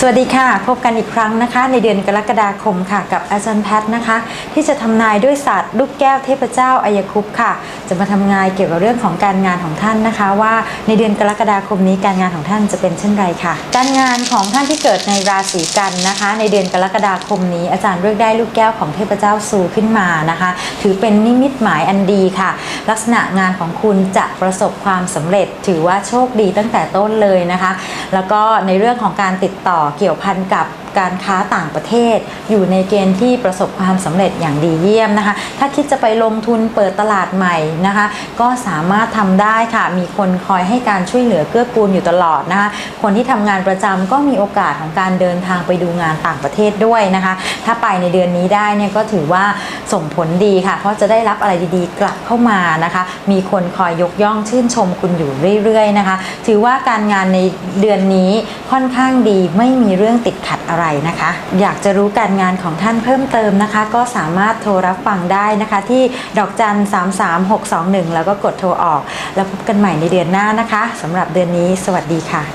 สวัสดีค่ะพบกันอีกครั้งนะคะ ในเดือนกรกฎาคมค่ะ กับอาจารย์แพทย์นะคะ ที่จะทำนายด้วยศาสตร์ลูกแก้วเทพเจ้าอายคุปต์ค่ะ จะมาทำนายเกี่ยวกับเรื่องของการงานของท่านนะคะ ว่าในเดือนกรกฎาคมนี้การงานของท่านจะเป็นเช่นไรค่ะ การงานของท่านที่เกิดในราศีกันนะคะ ในเดือนกรกฎาคมนี้ อาจารย์เลือกได้ลูกแก้วของเทพเจ้าซูขึ้นมานะคะ ถือเป็นนิมิตหมายอันดีค่ะ ลักษณะงานของคุณจะประสบความสำเร็จ ถือว่าโชคดีตั้งแต่ต้นเลยนะคะ แล้วก็ในเรื่องของการติดต่อเกี่ยวพันกับการค้าต่างประเทศ อยู่ในเกณฑ์ที่ประสบความสำเร็จอย่างดีเยี่ยมนะคะ ถ้าคิดจะไปลงทุนเปิดตลาดใหม่นะคะ ก็สามารถทำได้ค่ะ มีคนคอยให้การช่วยเหลือเกื้อกูลอยู่ตลอดนะคะ คนที่ทำงานประจำก็มีโอกาสของการเดินทางไปดูงานต่างประเทศด้วยนะคะ ถ้าไปในเดือนนี้ได้เนี่ยก็ถือว่า ส่งผลดีค่ะ เพราะจะได้รับอะไรดีๆ กลับเข้ามานะคะ มีคนคอยยกย่องชื่นชมคุณอยู่เรื่อยๆนะคะ ถือว่าการงานในเดือนนี้ค่อนข้างดีไม่มีเรื่องติดขัดอะไรนะคะ อยากจะรู้การงานของท่านเพิ่มเติมนะคะ ก็สามารถโทรรับฟังได้นะคะที่ดอกจัน 33621 แล้วก็กดโทรออก แล้วพบกันใหม่ในเดือนหน้านะคะสำหรับเดือนนี้ สวัสดีค่ะ